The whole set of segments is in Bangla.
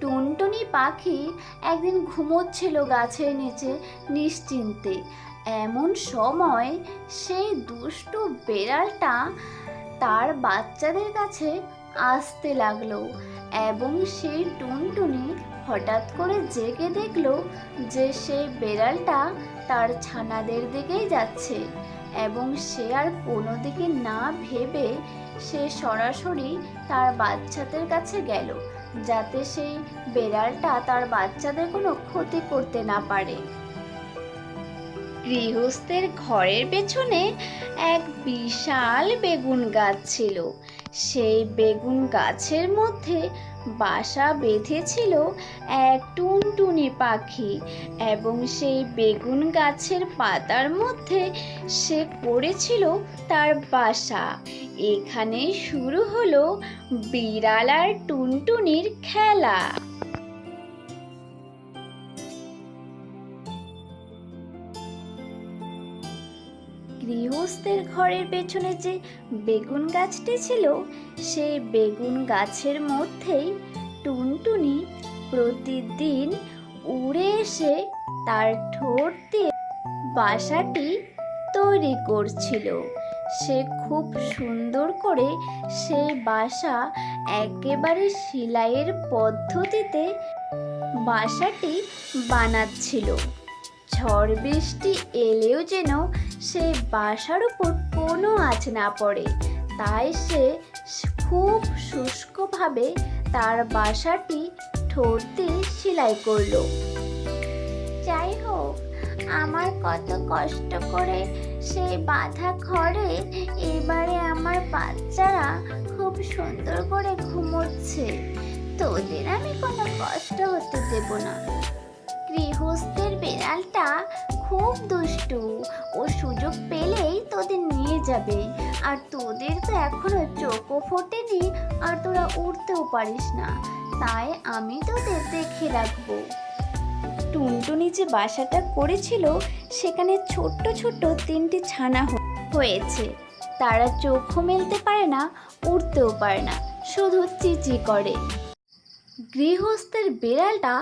টুনটুনি পাখি একদিন ঘুমোচ্ছিল গাছের নিচে নিশ্চিন্তে। এমন সময় সেই দুষ্টু বেড়ালটা তার বাচ্চাদের কাছে আসতে লাগল এবং সেই টুনটুনি হঠাৎ করে জেগে দেখল যে সেই বেড়ালটা তার ছানাদের দিকেই যাচ্ছে এবং সে আর কোনো দিকে না ভেবে সে সরাসরি তার বাচ্চাদের কাছে গেল। যাতে সেই বেড়ালটা তার বাচ্চাদের কোনো ক্ষতি করতে না পারে। গৃহস্থের ঘরের পেছনে এক বিশাল বেগুন গাছ ছিল। সেই বেগুন গাছের মধ্যে বাসা বেঁধেছিল এক টুনটুনি পাখি এবং সেই বেগুন গাছের পাতার মধ্যে সে করেছিল তার বাসা। এখানে শুরু হলো বিড়াল আর টুনটুনির খেলা। গৃহস্থের ঘরের পেছনে যে বেগুন গাছটি ছিল, সেই বেগুন গাছের মধ্যেই টুনটুনি প্রতিদিন উড়ে এসে তার ঠোঁট দিয়ে বাসাটি তৈরি করছিল। সে খুব সুন্দর করে সেই বাসা একেবারে সেলাইয়ের পদ্ধতিতে বাসাটি বানাচ্ছিল। ঝড় বৃষ্টি এলেও যেন সেই বাসার উপর কোনো আঁচ না পড়ে। তাই সে খুব শুষ্কভাবে তার বাসাটি ঠোঁট দিয়ে সেলাই করল। যাই হোক, আমার কত কষ্ট করে সেই বাঁধা ঘরে এবারে আমার বাচ্চারা খুব সুন্দর করে ঘুমোচ্ছে। তোদের আমি কোনো কষ্ট হতে দেব না। বেড়ালটা খুব দুষ্টু। ও সুযোগ পেলেই তোদের নিয়ে যাবে। আর তোদের তো এখনও চোখও ফোটেনি আর তোরা উঠতেও পারিস না। তাই আমি তোদের দেখে রাখব। টুনটুনি যে বাসাটা করেছিল, সেখানে ছোট্ট ছোট্ট তিনটি ছানা হয়েছে। তারা চোখও মেলতে পারে না উঠতেও পারে না, শুধু চিচি করে। গৃহস্থের বিড়ালটা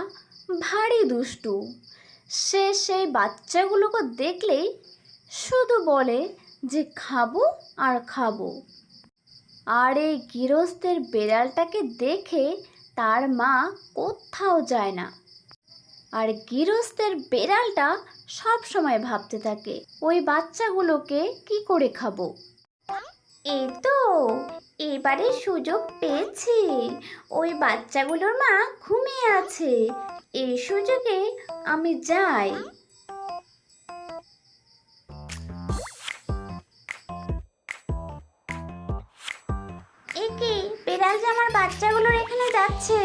ভারী দুষ্টু। সে সেই বাচ্চাগুলোকে দেখলেই শুধু বলে যে খাব আর খাব। আর এই গৃহস্থের বেড়ালটাকে দেখে তার মা কোথাও যায় না। আর গৃহস্থের বেড়ালটা সব সময় ভাবতে থাকে, ওই বাচ্চাগুলোকে কি করে খাব? এই তো এবারে সুযোগ পেয়েছি। ওই বাচ্চাগুলোর মা ঘুমিয়ে আছে। এই সুযোগে আমি যাই। একে, বেড়াল যে আমার বাচ্চাগুলোর এখানে যাচ্ছে।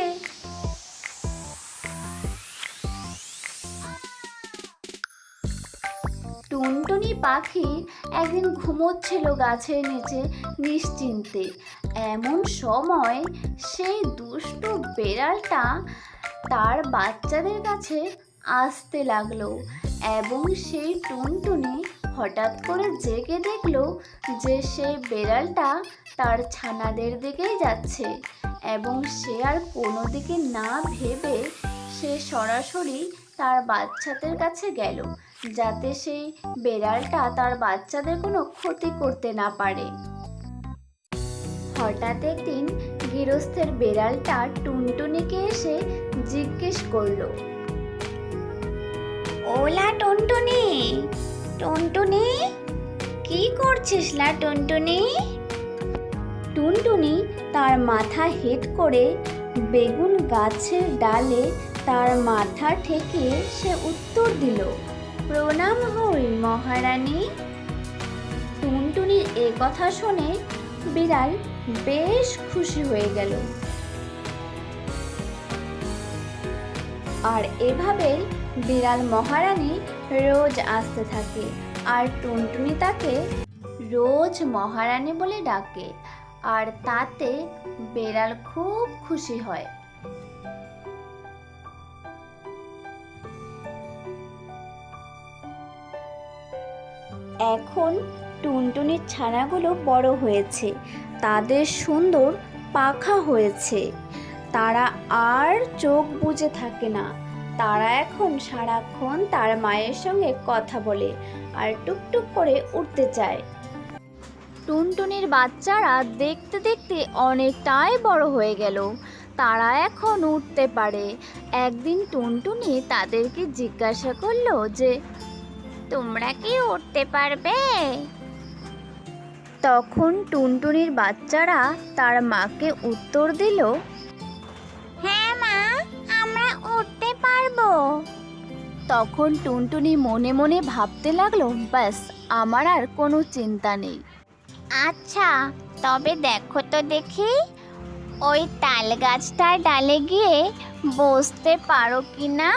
টুনটুনি পাখি একদিন ঘুমোচ্ছিল গাছের নিচে নিশ্চিন্তে। এমন সময় সেই দুষ্টু বেড়ালটা তার বাচ্চাদের কাছে আসতে লাগল এবং সেই টুনটুনি হঠাৎ করে জেগে দেখল যে সেই বেড়ালটা তার ছানাদের দিকেই যাচ্ছে এবং সে আর কোনো দিকে না ভেবে সে সরাসরি তার বাচ্চাদের কাছে গেল। যাতে সেই বেড়ালটা তার বাচ্চাদের কোনো ক্ষতি করতে না পারে। হঠাৎ একদিন গৃহস্থের বেড়ালটা টুনটুনিকে এসে জিজ্ঞেস করল, ওলা টুনটুনি টুনটুনি, কি করছিস লা টুনটুনি? টুনটুনি তার মাথা হেট করে বেগুন গাছের ডালে তার মাথা ঠেকে সে উত্তর দিল প্রণাম হই মহারানী। টুনটুনির এ কথা শুনে বিড়াল বেশ খুশি হয়ে গেল। আর এভাবে বিড়াল মহারানী রোজ আসতে থাকে আর টুনটুনি তাকে রোজ মহারানী বলে ডাকে। আর তাতে বেড়াল খুব খুশি হয়। এখন টুনটুনির ছানাগুলো বড় হয়েছে। তাদের সুন্দর পাখা হয়েছে। তারা আর চোখ বুজে থাকে না। তারা এখন সারাক্ষণ তার মায়ের সঙ্গে কথা বলে আর টুকটুক করে উঠতে চায়। টুনটুনির বাচ্চারা দেখতে দেখতে অনেকটাই বড় হয়ে গেল। তারা এখন উঠতে পারে। একদিন টুনটুনি তাদেরকে জিজ্ঞাসা করল যে তোমরা কি উঠতে পারবে? তখন টুনটুনির বাচ্চারা তার মাকে উত্তর দিল হ্যাঁ মা আমরা উঠতে পারব। তখন টুনটুনি মনে মনে ভাবতে লাগল ব্যাস আমার আর কোনো চিন্তা নেই। আচ্ছা তবে দেখো তো দেখি ওই তাল গাছটার ডালে গিয়ে বসতে পারো কি না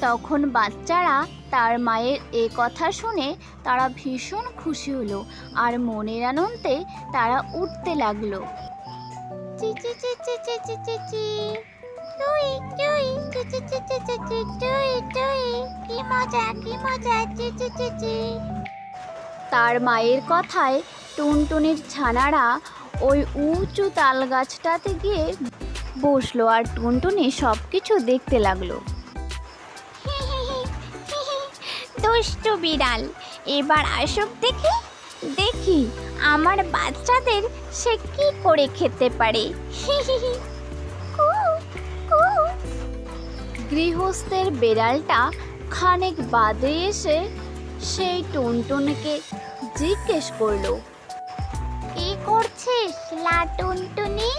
তখন বাচ্চারা তার মায়ের এ কথা শুনে তারা ভীষণ খুশি হলো আর মনের আনন্দে তারা উঠতে লাগল তার মায়ের কথায় টুনটুনির ছানারা ওই উঁচু তাল গাছটাতে গিয়ে বসল আর টুনটুনি সব কিছু দেখতে লাগল দুষ্টু বিড়াল। এবার আসুক দেখি দেখি আমার বাচ্চাদের সে কি করে খেতে পারে। গৃহস্থের বেড়ালটা খানিক বাদে এসে সেই টুনটুনিকে জিজ্ঞেস করল, কি করছিস লা টুনটুনি?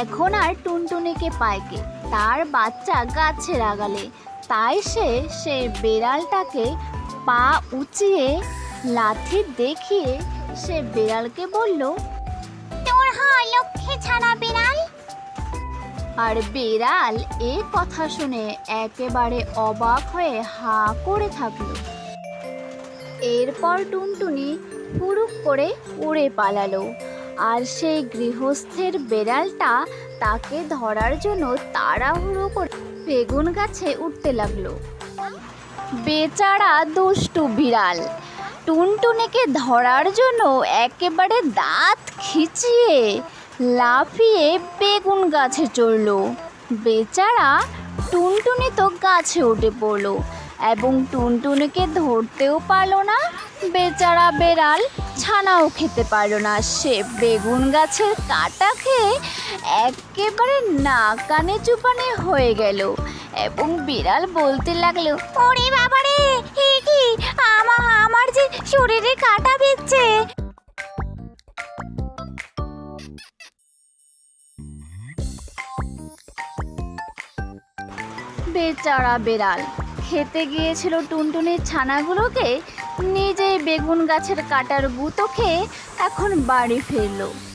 এখন আর টুনটুনিকে পায়কে। তার বাচ্চা গাছে লাগালে তাই সে সেই বেড়ালটাকে পা উঁচিয়ে লাথি দেখিয়ে সে বেড়ালকে বলল তোর হয় লক্ষ্মী ছাড়া বেড়াল। আর বেড়াল এ কথা শুনে একেবারে অবাক হয়ে হা করে থাকল। এরপর টুনটুনি হুড়ুক করে উড়ে পালালো আর সেই গৃহস্থের বেড়ালটা তাকে ধরার জন্য তাড়াহুড়ো করে বেগুন গাছে উঠতে লাগল। বেচারা দুষ্টু বিড়াল। টুনটুনিকে ধরার জন্য একেবারে দাঁত খিচিয়ে লাফিয়ে বেগুন গাছে চড়ল। বেচারা টুনটুনি তো গাছে উঠে পড়ল। এবং টুনটুনিকে ধরতেও পারল না। বেচারা বেড়াল ছানাও খেতে পারল না। সে বেগুন গাছের কাটা খেয়ে একেবারে না কানে চুপানে হয়ে গেল এবং বিড়াল বলতে লাগল, ওরে বাবারে, এ কি? আমার আমার যে শরীরে কাটা বিচ্ছে। বেচারা বেড়াল খেতে গিয়েছিল টুনটুনির ছানাগুলোকে নিজেই বেগুন গাছের কাটার গুঁতো খেয়ে এখন বাড়ি ফিরলো।